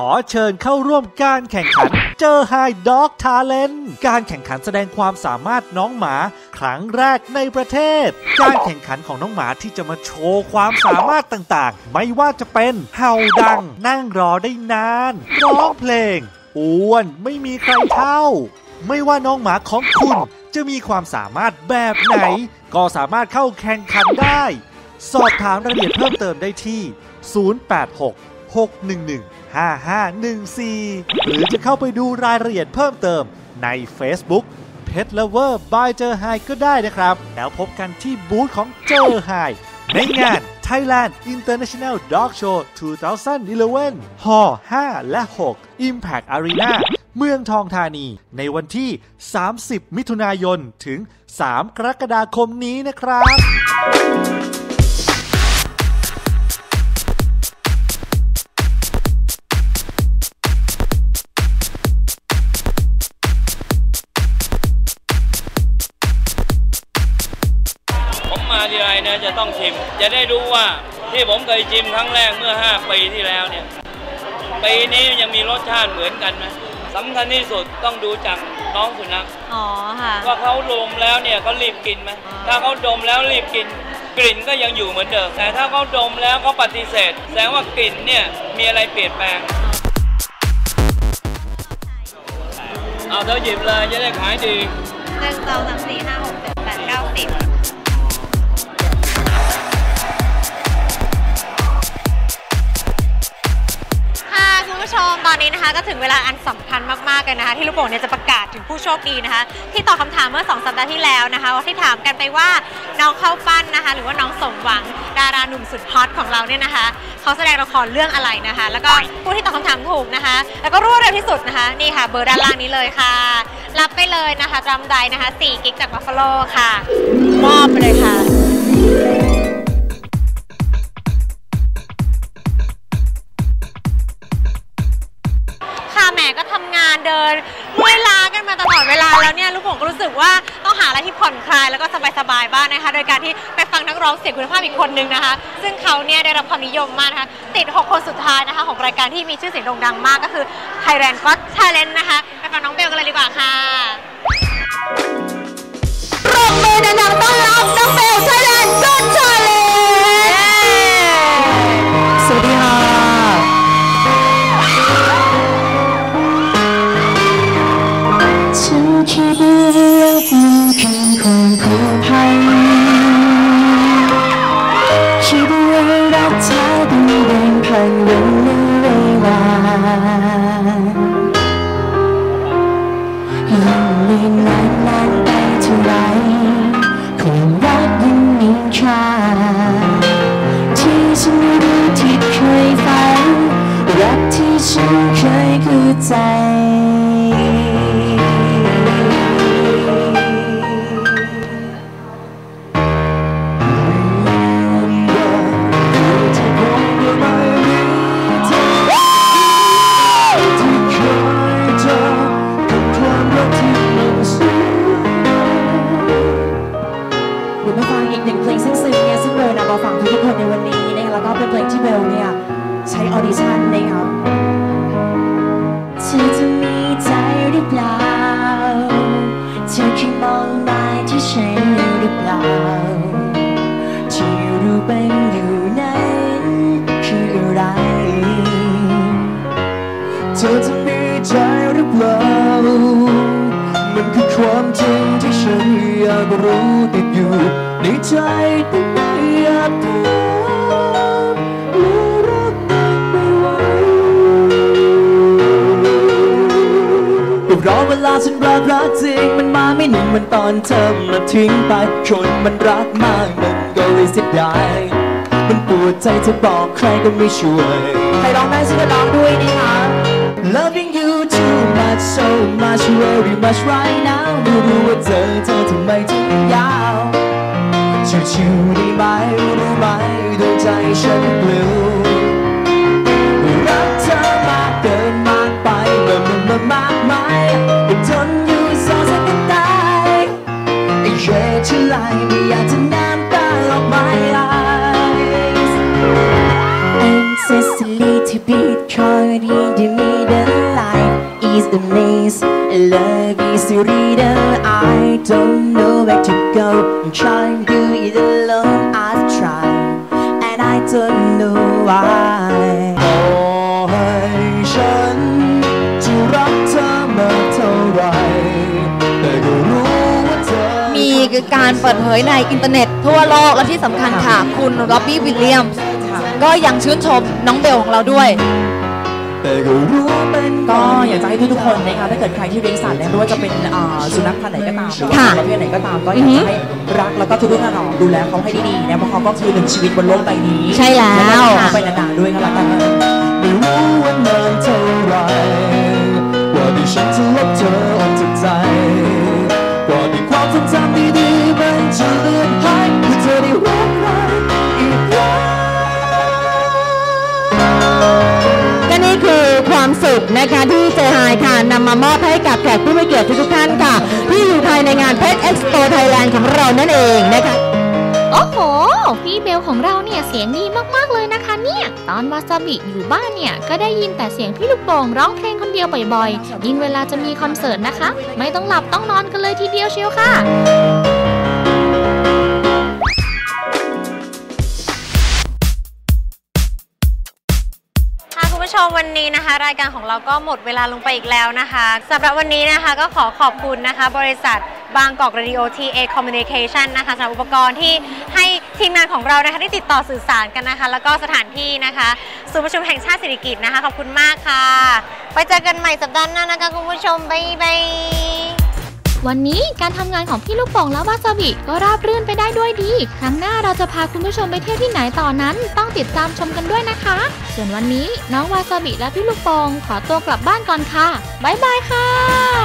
ขอเชิญเข้าร่วมการแข่งขันเจอไฮด็อกทาเลนการแข่งขันแสดงความสามารถน้องหมาครั้งแรกในประเทศ การแข่งขันของน้องหมาที่จะมาโชว์ความสามารถต่างๆ ไม่ว่าจะเป็นเห่าดัง นั่งรอได้นานร้องเพลงอ้วนไม่มีใครเท่า ไม่ว่าน้องหมาของคุณจะมีความสามารถแบบไหน ก็สามารถเข้าแข่งขันได้ สอบถามรายละเอียดเพิ่มเติมได้ที่ 086 611 5514 หรือจะเข้าไปดูรายละเอียดเพิ่มเติมใน Facebook Pet Lover by เจอไฮก็ได้นะครับ แล้วพบกันที่บูธของเจอไฮในงาน Thailand International Dog Show 2011ฮอ5 และ 6 Impact Arena เมืองทองธานี ในวันที่ 30 มิถุนายน ถึง 3 กรกฎาคมนี้นะครับ ทีไรนะจะต้องชิม จะได้รู้ว่าที่ผมเคยชิมครั้งแรกเมื่อ 5 ปีที่แล้วเนี่ยปีนี้ยังมีรสชาติเหมือนกันไหมสำคัญที่สุดต้องดูจากน้องสุนัขอ๋อค่ะว่าเขาดมแล้วเนี่ยเขารีบกินไหมถ้าเขาดมแล้วรีบกิน กลิ่นก็ยังอยู่เหมือนเดิมแต่ถ้าเขาดมแล้วเขาปฏิเสธ แสดงว่ากลิ่นเนี่ยมีอะไรเปลี่ยนแปลงเอาเธอหยิบเลยจะได้ขายดีหนึ่งสองสามสี่ห้าหกเจ็ดแปดเก้าสิบ ผู้ชมตอนนี้นะคะก็ถึงเวลาอันสำคัญมากๆกันนะคะ ที่ลูกโป่งเนี่ยจะประกาศถึงผู้โชคดีนะคะ ที่ตอบคำถามเมื่อ 2 สัปดาห์ที่แล้วนะคะว่าที่ถามกันไปว่าน้องเข้าปั้นนะคะ หรือว่าน้องสมหวังดาราหนุ่มสุดฮอตของเราเนี่ยนะคะ เขาแสดงละครเรื่องอะไรนะคะ แล้วก็ผู้ที่ตอบคำถามถูกนะคะ แล้วก็รวดเร็วที่สุดนะคะนี่ค่ะเบอร์ด้านล่างนี้เลยค่ะ รับไปเลยนะคะจำได้นะคะ4กิกจากบัฟฟาโลค่ะ มอบไปเลยค่ะ กานเดินเมื่อยล้ากันมาตลอดเวลาแล้วเนี่ยลูกผมก็รู้สึกว่าต้องหาอะไรที่ผ่อนคลายแล้วก็สบายๆบ้างนะคะ โดยการที่ไปฟังนักร้องเสียงคุณภาพอีกคนนึงนะคะ ซึ่งเขาเนี่ยได้รับความนิยมมากนะคะติด 6 คนสุดท้ายนะคะ ของรายการที่มีชื่อเสียงโด่งดังมากก็คือ Thailand Got Talent นะคะไปฟังน้องเบลกันเลยดีกว่าค่ะปรบมือดังๆต้อน ฉันเคยเข้าใจเดี๋ยวมาฟังอีกหนึ่งเพลงซึ้งๆเนี่ยซึ่งเบลนำมาฝากทุกคนในวันนี้นะคะแล้วก็เป็นเพลงที่เบลเนี่ยใช้ออดิชั่นนะคะเธอจะมีใจหรือเปล่า เธอเคยมองมาที่ฉันหรือเปล่า ที่รู้เป็นอยู่นั้นคืออะไร เธอจะมีใจหรือเปล่า มันคือความจริงที่ฉันอยากรู้ติดอยู่ในใจแต่ไม่อยากถา อเวลาฉันรักรักจริง มันมาไม่หนึ่งมันตอนเธอมาทิ้งไปคนมันรักมากมันก็เลยเสียดายมันปวดใจจะบอกใครก็ไม่ช่วย ใครร้องได้ช่วยกันร้องด้วยนะคะ Loving you too much so much very much right now ไม่รู้ว่าเธอเธอทำไมถึงยาวชิวๆได้ไหมรู้ไหมดวงใจฉันปลิว according to me the life is a maze love is a reader I don't know where to go I'm trying to do it alone I've tried and I don't know why ต่อให้ฉันจะรักเธอมากเท่าไหรแต่ก็รู้ว่าเธอ มีการเปิดเผยในอินเทอร์เน็ตทั่วโลกและที่สำคัญค่ะ คุณร็อบบี้วิลเลียมส์ก็ยังชื่นชมน้องเบลของเราด้วยแต่ ก็รู้เป็นก็อยากจะให้ทุกๆคนนะคะถ้าเกิดใครที่เลี้ยงสัตว์เนี่ยไม่ว่าจะเป็นอ่าสุนัขพันธุ์ไหนก็ตามหรือว่าค่ะประเภทไหนก็ตามก็อยากจะให้รักแล้วก็ทุกๆท่านดูแลเขาให้ดีๆนะเพราะเขาก็คือหนึ่งชีวิตบนโลกใบนี้ใช่แล้ว ก็ให้เขาไปนานๆด้วยก็แล้วกันนะไม่รู้ว่านานเท่าไหรกว่าที่ฉันจะลบเธอออกจากใจก นะคะที่เจไฮค่ะนำมามอบให้กับแขกผู้มีเกียรติทุกท่านค่ะ ที่อยู่ภายในงานเพชรเอ็กซ์โปไทยแลนด์ของเรานั่นเองนะคะ โอ้โห พี่เบลของเราเนี่ยเสียงดีมากๆเลยนะคะเนี่ย ตอนวาซาบิอยู่บ้านเนี่ย ก็ได้ยินแต่เสียงพี่ลูกโป่งร้องเพลงคนเดียวบ่อยๆ ยิ่งเวลาจะมีคอนเสิร์ตนะคะ ไม่ต้องหลับต้องนอนกันเลยทีเดียวเชียวค่ะ รายการของเราก็หมดเวลาลงไปอีกแล้วนะคะสำหรับวันนี้นะคะก็ขอขอบคุณนะคะ บริษัทบางกอกเรดิโอทีเอคอมมิวนิเคชันนะคะสำหรับอุปกรณ์ที่ให้ทีมงานของเรานะคะได้ติดต่อสื่อสารกันนะคะ แล้วก็สถานที่นะคะศูนย์ประชุมแห่งชาติสิริกิติ์นะคะขอบคุณมากค่ะ ไปเจอกันใหม่สัปดาห์หน้านะคะคุณผู้ชมบ๊ายบาย วันนี้การทำงานของพี่ลูกโป่งและวาซาบิก็ราบรื่นไปได้ด้วยดี ครั้งหน้าเราจะพาคุณผู้ชมไปเที่ยวที่ไหนต่อนั้น ต้องติดตามชมกันด้วยนะคะ ส่วนวันนี้น้องวาซาบิและพี่ลูกโป่งขอตัวกลับบ้านก่อนค่ะบ๊ายบายค่ะ